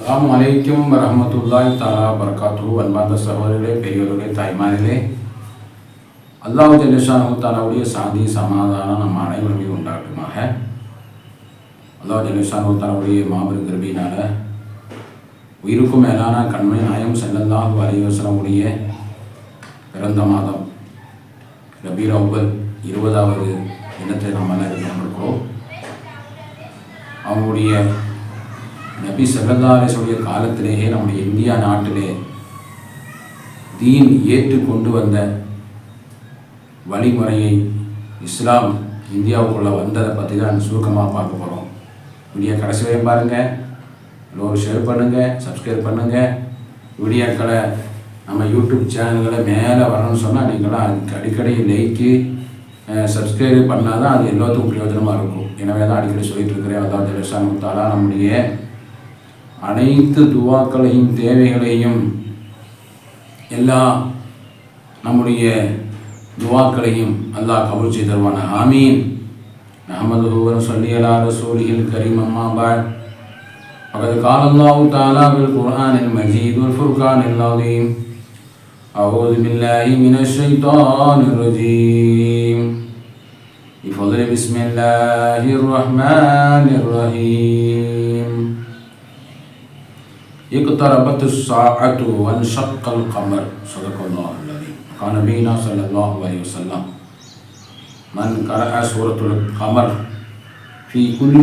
அலாம் அலைக்கும் ரஹமத்துல்லாய் தாலா பரகாத்து அன்பார்ந்த சகோதரர்களே பெரியவர்களே தாய்மார்களே அல்லாஹ் ஜல்லிஷானு தாலாவுடைய சாந்தி சமாதானம் நம் அனைவருமே உண்டாகட்டுமாக அல்லாஹ் ஜல்லிஷானு தாலாவுடைய மாபெரும் கிருபியினால உயிருக்கும் மேலான கண்மை நாயம் செல்லல்லாஹு அலைவசனமுடைய பிறந்த மாதம் ரபீர் அவ்வல் இருபதாவது தினத்தை நாம் எல்லாம் இருக்கிறோம் அவங்களுடைய நபி சல்லல்லாஹுடைய காலத்திலேயே நம்முடைய இந்தியா நாட்டிலே தீன் ஏற்று கொண்டு வந்த வழிமுறையை இஸ்லாம் இந்தியாவுக்குள்ளே வந்ததை பற்றி தான் சுருக்கமாக பார்க்க போகிறோம் வீடியோ கடைசி வரையும் பாருங்கள் எல்லோரும் ஷேர் பண்ணுங்கள் சப்ஸ்கிரைப் பண்ணுங்கள் வீடியோக்களை நம்ம யூடியூப் சேனல்களை மேலே வரணும்னு சொன்னால் நீங்களாம் அதுக்கு அடிக்கடி லைக்கு சப்ஸ்கிரைப் பண்ணால் தான் அது எல்லாத்துக்கும் பிரயோஜனமாக இருக்கும். எனவே தான் அடிக்கடி சொல்லிட்டு இருக்கிறேன். அதாவது ஜெலசானு நம்முடைய அனைத்து துவாக்களையும் தேவைகளையும் எல்லா நம்முடைய துவாக்களையும் அல்லாஹ் கபூல் செய்து தருவான ஆமீன் அஹமது ஹூவன் சொல்லி அலா ரசூலிஹில் கரீம் அம்மா பாய் فقد قال الله تعالى في القرآن المجيد والفرقان العظيم أعوذ بالله من الشيطان الرجيم بفضل بسم الله الرحمن الرحيم اقتربت الساعة وانشق القمر صدق الله العظيم قال نبينا صلى الله عليه وسلم من قرأ سورة القمر في كل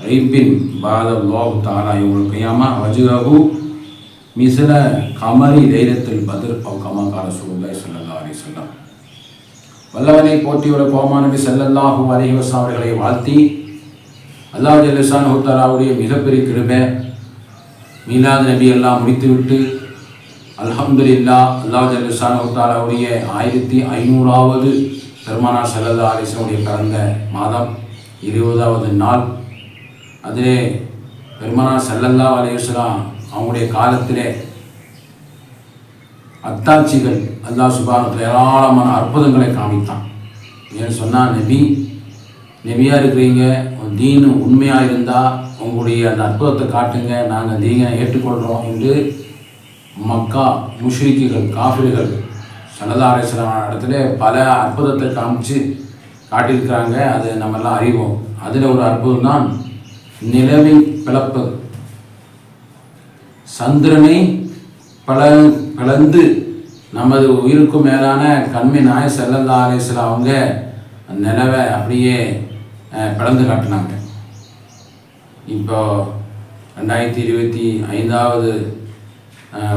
عيب بعد الله تعالى يوم القيامة وجهه مثل قمر ليلة البدر أو كما قال رسول الله صلى الله عليه وسلم வல்லவனை போற்றியுள்ள கோமா நபி ஸல்லல்லாஹு அலைஹி வஸல்லம் அவர்களை வாழ்த்தி அல்லாஹ் ஜல்லஷானு தஆலாவுடைய மிகப்பெரிய கிருபை மீலாது நபி எல்லாம் முடித்துவிட்டு அல்ஹம்துலில்லா அல்லாஹ் ஜல்லஷானு ஆயிரத்தி ஐநூறாவது பெருமானார் ஸல்லல்லாஹு அலைஹி கடந்த மாதம் இருபதாவது நாள். அதிலே பெருமானார் சல்லல்லா அலிஸ்லாம் அவங்களுடைய காலத்திலே அத்தாட்சிகள் அல்லாஹ் சுபானத்தில் ஏராளமான அற்புதங்களை காமித்தான். ஏன்னு சொன்னால் நபி நபியாக இருக்கிறீங்க தீனு உண்மையாக இருந்தால் உங்களுடைய அந்த அற்புதத்தை காட்டுங்க நாங்கள் நீங்கள் ஏற்றுக்கொள்கிறோம் என்று மக்கா முஷ்ரிக்குகள் காஃபிர்கள் சனதாரேஸ்வரமான இடத்துல பல அற்புதத்தை காமிச்சு காட்டியிருக்கிறாங்க. அது நம்மெல்லாம் அறிவோம். அதில் ஒரு அற்புதம் தான் நிலவை பிளப்பது சந்திரனை பல பிளந்து நமது உயிருக்கும் மேலான கண்மை நாய செல்லல்லா அலேஸ்ல அவங்க நிலவை அப்படியே பிளந்து காட்டினாங்க. இப்போ ரெண்டாயிரத்தி இருபத்தி ஐந்தாவது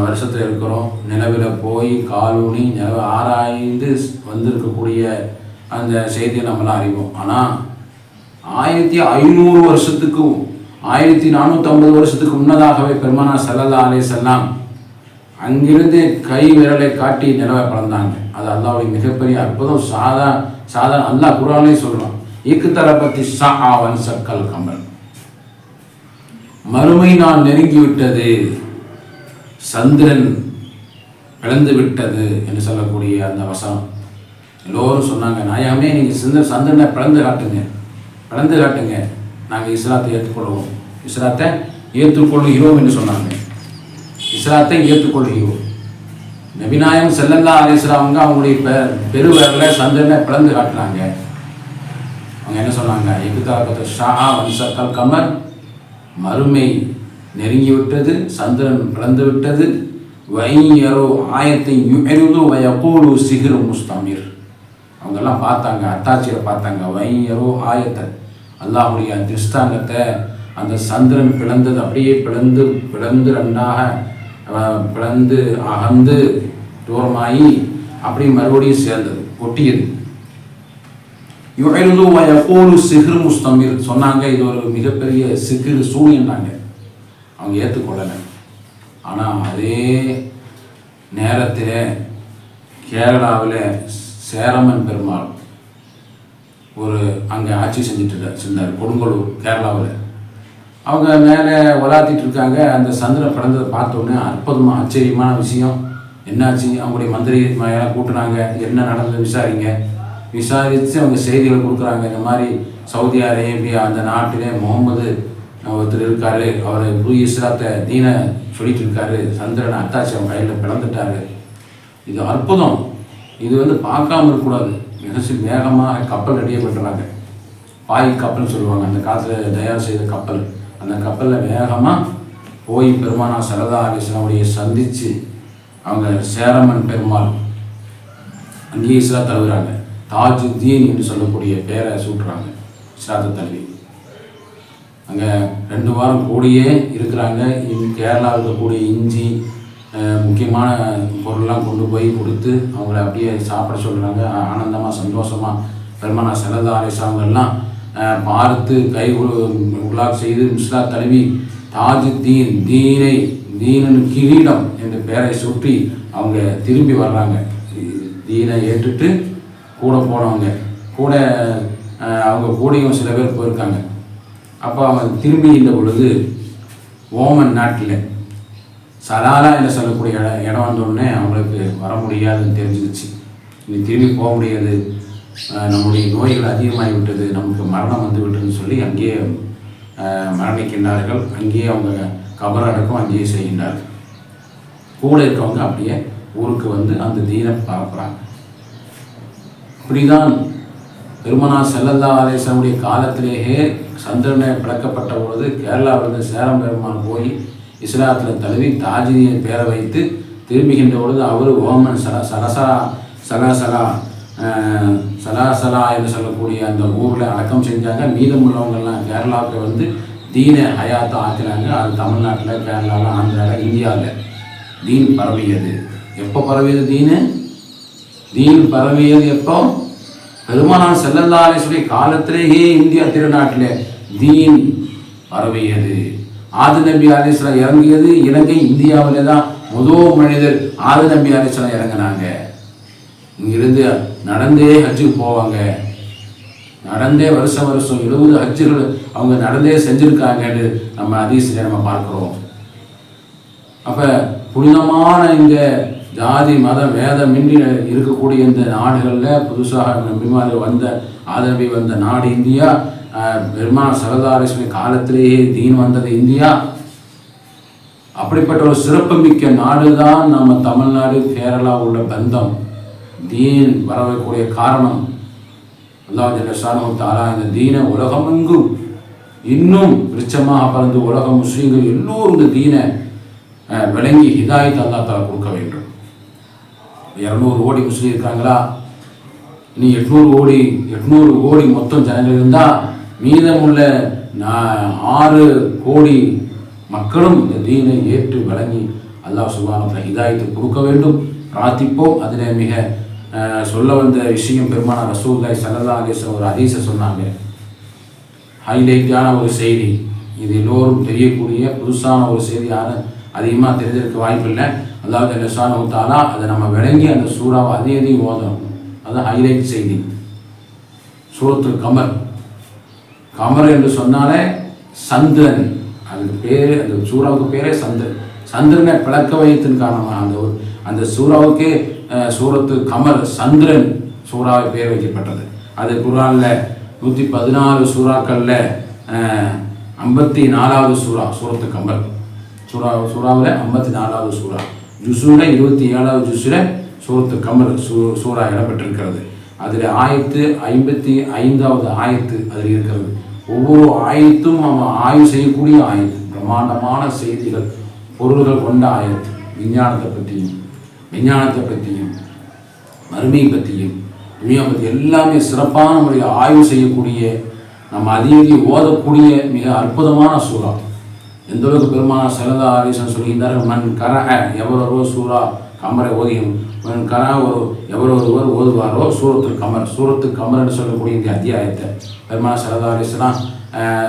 வருஷத்தில் இருக்கிறோம். நிலவில் போய் காலூனி நிலவை ஆராய்ந்து வந்திருக்கக்கூடிய அந்த செய்தியை நம்மளாம் அறிவோம். ஆனால் ஆயிரத்தி ஐநூறு வருஷத்துக்கும் ஆயிரத்தி நானூற்றம்பது வருஷத்துக்கு முன்னதாகவே பெருமானா சல்லல்லா அலே செல்லாம் அங்கிருந்து கை விரலை காட்டி நிலவை பிறந்தாங்க. அது அல்லாவுடைய மிகப்பெரிய அற்புதம். சாதா சாதா அல்லா குரானே சொல்கிறான் இக்கு தரப்பத்தி சா ஆவன் சக்கல் கமல். மறுமை நான் நெருங்கி விட்டது சந்திரன் பிளந்து விட்டது என்று சொல்லக்கூடிய அந்த வசனம். எல்லோரும் சொன்னாங்க நாயாமே நீங்கள் சிந்த சந்திரனை பிளந்து காட்டுங்க. பிளந்து காட்டுங்க. நாங்கள் இஸ்லாத்தை ஏற்றுக்கொள்வோம். இஸ்லாத்தை ஏற்றுக்கொள்கிறோம் என்று சொன்னாங்க. இஸ்லாத்தை ஏற்றுக்கொள்கிறோம் நபிநாயம் செல்லல்லா அலிஸ்லாமுங்க அவங்களுடைய பெ பெருவரில் சந்திரனை பிளந்து காட்டுறாங்க அவங்க என்ன சொன்னாங்க? எகுதாபத்த ஷாஹா வன்சக்கல் கமர் மறுமை நெருங்கி விட்டது சந்திரன் பிளந்து விட்டது வையரோ ஆயத்தை யுஎருது வயப்போலு சிகிரு முஸ்தமிர். அவங்கெல்லாம் பார்த்தாங்க அத்தாட்சியை பார்த்தாங்க வையரோ ஆயத்தை. அல்லாஹுடைய திருஷ்டாங்கத்தை அந்த சந்திரன் பிளந்தது அப்படியே பிளந்து பிளந்து ரெண்டாக பிளந்து அகந்து தூரமாகி அப்படியே மறுபடியும் சேர்ந்தது ஒட்டியது. யுஎருது வயகூலு சிகிரு முஸ்தமிர். சொன்னாங்க இது ஒரு மிகப்பெரிய சிகிரு சூனியன்னாங்க அவங்க ஏற்றுக்கொள்ளலை ஆனால் அதே நேரத்தில் கேரளாவில் சேரமன் பெருமாள் ஒரு அங்கே ஆட்சி செஞ்சுட்டு செஞ்சார் கொடுங்கலூர் கேரளாவில். அவங்க மேலே உலாத்திட்டு இருக்காங்க. அந்த சந்திரன் பிறந்ததை பார்த்தோன்னே அற்புதமாக ஆச்சரியமான விஷயம். என்னாச்சு? அவங்களுடைய மந்திரி எல்லாம் என்ன நடந்தது விசாரிங்க. விசாரித்து அவங்க செய்திகள் கொடுக்குறாங்க. இந்த மாதிரி சவுதி அரேபியா அந்த நாட்டிலே முகமது ஒருத்தர் இருக்காரு. அவர் புது இஸ்லாத்தை தீன சொல்லிட்டு இருக்காரு சந்திரன் அத்தாச்சி அவன் கையில் பிளந்துட்டாரு. இது அற்புதம். இது வந்து பார்க்காம இருக்கக்கூடாது. மிகசி வேகமாக கப்பல் ரெடியாக பண்ணுறாங்க பாய் கப்பல்னு சொல்லுவாங்க. அந்த காலத்தில் தயார் செய்த கப்பல். அந்த கப்பலில் வேகமாக போய் பெருமானா சரதா அலிஸ்லாமுடைய சந்தித்து அவங்க சேரமன் பெருமாள் அங்கேயே இஸ்லா தழுவுறாங்க தாஜுத்தீன் என்று சொல்லக்கூடிய பேரை சூட்டுறாங்க இஸ்லாத்தை தழுவி அங்கே ரெண்டு வாரம் கூடியே இருக்கிறாங்க. இன் கேரளாவில் இருக்கக்கூடிய இஞ்சி முக்கியமான பொருள்லாம் கொண்டு போய் கொடுத்து அவங்கள அப்படியே சாப்பிட சொல்கிறாங்க ஆனந்தமாக சந்தோஷமாக பெருமானா செலதா அலிசாங்கெல்லாம் பார்த்து கை உலாக் செய்து முஸ்லா தழுவி தாஜு தீன் தீனை தீனன் கிரீடம் என்ற பெயரை சுற்றி அவங்க திரும்பி வர்றாங்க. தீனை ஏற்றுட்டு கூட போனவங்க கூட அவங்க கூடயும் சில பேர் போயிருக்காங்க. அப்போ அவங்க திரும்பி திரும்பிகின்ற பொழுது ஓமன் நாட்டில் சலாலா என்று சொல்லக்கூடிய இடம் இடம் வந்தோடனே அவங்களுக்கு வர முடியாதுன்னு தெரிஞ்சிருச்சு. இனி திரும்பி போக முடியாது. நம்முடைய நோய்கள் அதிகமாகி விட்டது நமக்கு மரணம் வந்து விட்டதுன்னு சொல்லி அங்கேயே மரணிக்கின்றார்கள். அங்கேயே அவங்க கபர் அடக்கம் அங்கேயே செய்கின்றார்கள். கூட இருக்கவங்க அப்படியே ஊருக்கு வந்து அந்த தீனை பரப்புகிறாங்க இப்படிதான் பெருமனா செல்லல்லா அலேசனுடைய காலத்திலேயே சந்திரனை பிளக்கப்பட்ட பொழுது கேரளாவிலிருந்து சேரம் பெருமான் போய் இஸ்லாத்தில் தழுவி தாஜினியை பேர வைத்து திரும்புகின்ற பொழுது அவர் ஓமன் சல சலசா சலாசலா சலாசலா என்று சொல்லக்கூடிய அந்த ஊரில் அடக்கம் செஞ்சாங்க. மீதமுள்ளவங்கெல்லாம் கேரளாவுக்கு வந்து தீன ஹயாத்தை ஆக்கினாங்க. அது தமிழ்நாட்டில் கேரளாவில் ஆந்திராவில் இந்தியாவில். தீன் பரவியது. எப்போ பரவியது தீனு? தீன் பரவியது எப்போ? பெருமானார் செல்லல்லாலேஸ்வரி காலத்திலேயே இந்தியா திருநாட்டில் தீன் பரவியது. ஆதி நபி அலிஸ்லாம் இறங்கியது இலங்கை இந்தியாவிலே தான் முதல் மனிதர் ஆதி நபி அலிஸ்லாம் இறங்கினாங்க. இங்கிருந்து நடந்தே ஹஜ்ஜுக்கு போவாங்க. நடந்தே வருஷம் வருஷம் எழுபது ஹஜ்ஜுகள் அவங்க நடந்தே செஞ்சுருக்காங்கன்னு நம்ம அதிசயில் நம்ம பார்க்குறோம். அப்போ புனிதமான இந்த ஜாதி மத வேதமின்றி இருக்கக்கூடிய இந்த நாடுகளில் புதுசாக நபிமார்கள் வந்த ஆதரவை வந்த நாடு இந்தியா அஹ், பெருமாள் காலத்திலேயே தீன் வந்தது இந்தியா. அப்படிப்பட்ட ஒரு சிறப்புமிக்க நாடு தான் நம்ம தமிழ்நாடு கேரளா உள்ள பந்தம். தீன் வரக்கூடிய காரணம். அல்லாஹ் ஜல்லஷானு தாரா இந்த தீன உலகமெங்கும் இன்னும் விருச்சமாக பறந்து உலக முஸ்லீம்கள் எல்லோரும் இந்த தீனை அஹ், விளங்கி ஹிதாயத் அல்லா தலா கொடுக்க இரநூறு கோடி முஸ்லீம் இருக்காங்களா நீ எட்நூறு கோடி எட்நூறு கோடி மொத்தம் ஜனங்கள் இருந்தால் மீதமுள்ள ஆறு கோடி மக்களும் இந்த தீனை ஏற்று வழங்கி அல்லாஹ் சுபான இதாயத்தை கொடுக்க வேண்டும். பிரார்த்திப்போம். அதில் மிக சொல்ல வந்த விஷயம் பெருமான ரசூல்லாய் சல்லா அலிஸ் ஒரு ஹதீஸை சொன்னாங்க. ஹைலைட்டான ஒரு செய்தி. இது எல்லோரும் தெரியக்கூடிய புதுசான ஒரு செய்தி யாரும் அதிகமாக தெரிஞ்சிருக்க வாய்ப்பு இல்லை. அதாவது லசானு ஊத்தாலா அதை நம்ம விளங்கி அந்த சூறாவை அதே அதையும் ஓதணும். அது ஹைலைட் செய்தி. சூரத்து கமர். கமர் என்று சொன்னாலே சந்திரன். அதுக்கு பேர் அந்த சூறாவுக்கு பேரே சந்திரன். சந்திரனை பிளக்க வைத்தின் காரணமாக அந்த ஒரு- அந்த சூறாவுக்கே சூரத்து கமர் சந்திரன் சூறாவை பேர் வைக்கப்பட்டது. அது குரானில் நூற்றி பதினாலு சூறாக்களில் ஐம்பத்தி நாலாவது சூறா சூரத்து கமல் சூறா சூறாவில் ஐம்பத்தி நாலாவது சூறா. ஜுசூல இருபத்தி ஏழாவது ஜுசுல சூரத்து கமல் சூ சூறா இடம்பெற்றிருக்கிறது. அதில் ஆயத்து ஐம்பத்தி ஐந்தாவது ஆயத்து அதில் இருக்கிறது. ஒவ்வொரு ஆயத்தும் அவன் ஆய்வு செய்யக்கூடிய ஆயத்து. பிரம்மாண்டமான செய்திகள் பொருள்கள் கொண்ட ஆயத்து. விஞ்ஞானத்தை பற்றியும் விஞ்ஞானத்தை பற்றியும் மறுமையை பற்றியும் துணியை பற்றி எல்லாமே சிறப்பான முறையில் ஆய்வு செய்யக்கூடிய நம்ம அதிக ஓதக்கூடிய மிக அற்புதமான சூறா. எந்த அளவுக்கு பெருமான சரதா ஆரீசன் சொல்கின்றார்கள் மண் கரக எவ்வளவோ சூறா கமரை ஓதியும். மண் கர ஒரு எவர் ஒருவர் ஓதுவாரோ சூரத்து கமர். சூரத்து கமர்னு சொல்லக்கூடிய இந்த அத்தியாயத்தை பெருமானா சரதா ஆரீசனா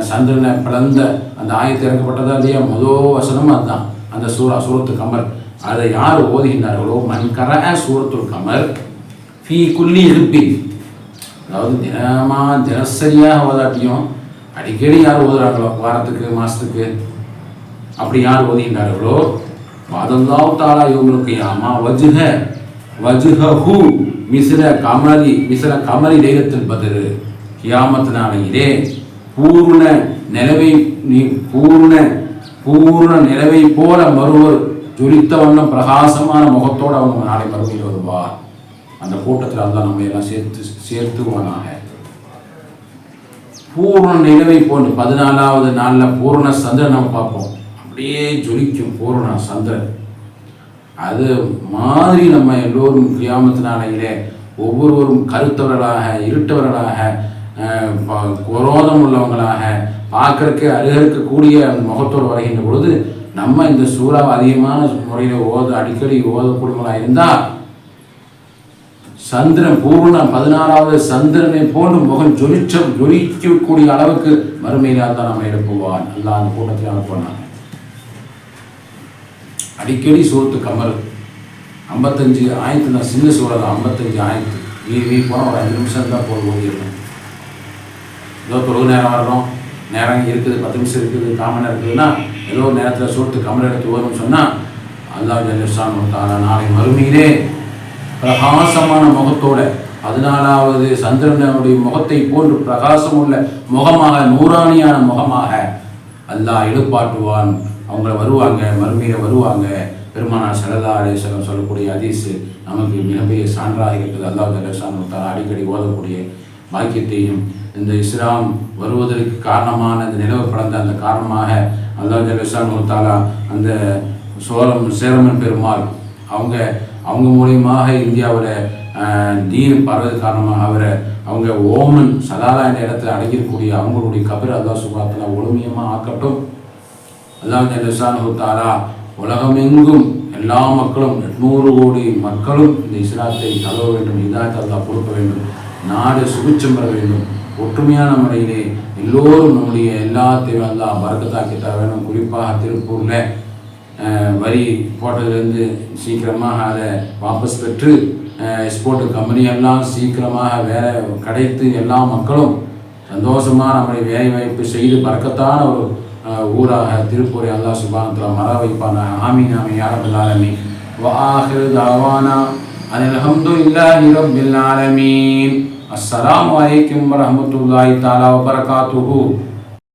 சந்திரனை பிளந்த அந்த ஆயத்தை இறக்கப்பட்டதா இல்லையா? முதல் வசனம் அதுதான். அந்த சூறா சூரத்து கமர். அதை யார் ஓதுகின்றார்களோ? மண் கர சூரத்துல் கமர். ஃபீ குல்லி இருப்பின் அதாவது தினமாக தினசரியாக ஓதாட்டியும் அடிக்கடி யார் ஓதுறாங்களோ வாரத்துக்கு மாதத்துக்கு அப்படி யார் ஓதுகின்றார்களோ? வாதந்தாவு தாலா இவங்களுக்கு யாமா வஜுக வஜுஹு மிசிர கமரி மிசிர கமரி லைலத்தில் பதிரு. கியாமத்து நாளையிலே பூர்ண நிலவை நீ பூர்ண பூர்ண நிலவை போல மறுவர் ஜொலித்த வண்ணம் பிரகாசமான முகத்தோடு அவங்க நாளை மறுமையில் வருவார். அந்த கூட்டத்தில் அல்லாஹ் நம்ம எல்லாம் சேர்த்து சேர்த்துவானாக. பூர்ண நிலவை போன்று பதினாலாவது நாளில் பூர்ண சந்திரன் நம்ம பார்ப்போம். அப்படியே ஜொலிக்கும் பூரணம் சந்திரன். அது மாதிரி நம்ம எல்லோரும் கியாமத்து நாளையிலே ஒவ்வொருவரும் கருத்தவர்களாக இருட்டவர்களாக அஹ், குரோதம் உள்ளவங்களாக பார்க்கறக்கு அருகருக்கக்கூடிய அந்த முகத்தோடு வருகின்ற பொழுது நம்ம இந்த சூறாவை அதிகமான முறையில் ஓத அடிக்கடி ஓதக்கூடியவங்களாக இருந்தால் சந்திரன் பூர்ண பதினாறாவது சந்திரனை போன்று முகம் ஜொலிச்ச ஜொலிக்கக்கூடிய அளவுக்கு மறுமையில தான் நம்ம எழுப்புவான். எல்லா அந்த கூட்டத்தில் அனுப்பினாங்க அடிக்கடி சோத்து கமல் ஐம்பத்தஞ்சு ஆயிரத்து நான் சின்ன சூழல் ஐம்பத்தஞ்சு ஆயிரத்து நீ நீ போனால் ஒரு அஞ்சு நிமிஷம் தான் போய் ஓடிடணும் ஏதோ தொழுகு நேரம் வரணும். நேரம் இருக்குது பத்து நிமிஷம் இருக்குது காமன் இருக்குதுன்னா ஏதோ ஒரு நேரத்தில் சோத்து கமல் எடுத்து ஓடுன்னு சொன்னால் அல்லாஹ் ஜல்லிஸ்தான் தாலா நாளை மறுமையிலே பிரகாசமான முகத்தோட பதினாலாவது சந்திரனுடைய முகத்தை போன்று பிரகாசம் உள்ள முகமாக நூறாணியான முகமாக அல்லாஹ் எழுப்பாட்டுவான் அவங்கள வருவாங்க மறுமையில வருவாங்க. பெருமானார் சரதா அலேஸ்வரம் சொல்லக்கூடிய அதிசு நமக்கு மிகப்பெரிய சான்றாக இருக்குது. அல்லாஹ் ஜல்லஷான் அடிக்கடி ஓதக்கூடிய பாக்கியத்தையும் இந்த இஸ்லாம் வருவதற்கு காரணமான இந்த நிலவு கடந்த அந்த காரணமாக அல்லாஹ் ஜல்லஷான் தாலா அந்த சோழம் சேரமன் பெருமாள் அவங்க அவங்க மூலியமாக இந்தியாவில் தீன் பரவது காரணமாக அவரை அவங்க ஓமன் சலாலா என்ற இடத்துல அடங்கியிருக்கக்கூடிய அவங்களுடைய கபிர் அல்லா சுபாத்தில் ஒழுமியமாக ஆக்கட்டும் அல்லாஹ் ஜல்லஷானு தாரா உலகமெங்கும் எல்லா மக்களும் எட்நூறு கோடி மக்களும் இந்த இஸ்லாத்தை தழுவ வேண்டும் இதாயத்தை அல்லா கொடுக்க வேண்டும் நாடு சுபிச்சம் பெற வேண்டும். ஒற்றுமையான முறையிலே எல்லோரும் நம்முடைய எல்லாத்தையும் அல்லா வரக்கத்தாக்கி தர வேண்டும். குறிப்பாக திருப்பூரில் வரி போட்டதுலேருந்து சீக்கிரமாக அதை வாபஸ் பெற்று எக்ஸ்போர்ட் கம்பெனியெல்லாம் சீக்கிரமாக வேலை கிடைத்து எல்லா மக்களும் சந்தோஷமாக நம்முடைய வேலை வாய்ப்பு செய்து பறக்கத்தான ஒரு ஊராக திருப்பூரை அல்லாஹ் சுபானத்தில் மர வைப்பான ஆமீன் ஆமீன் யாரபுல் ஆலமீன் وآخر دعوانا أن الحمد لله رب العالمين السلام عليكم ورحمة الله تعالى وبركاته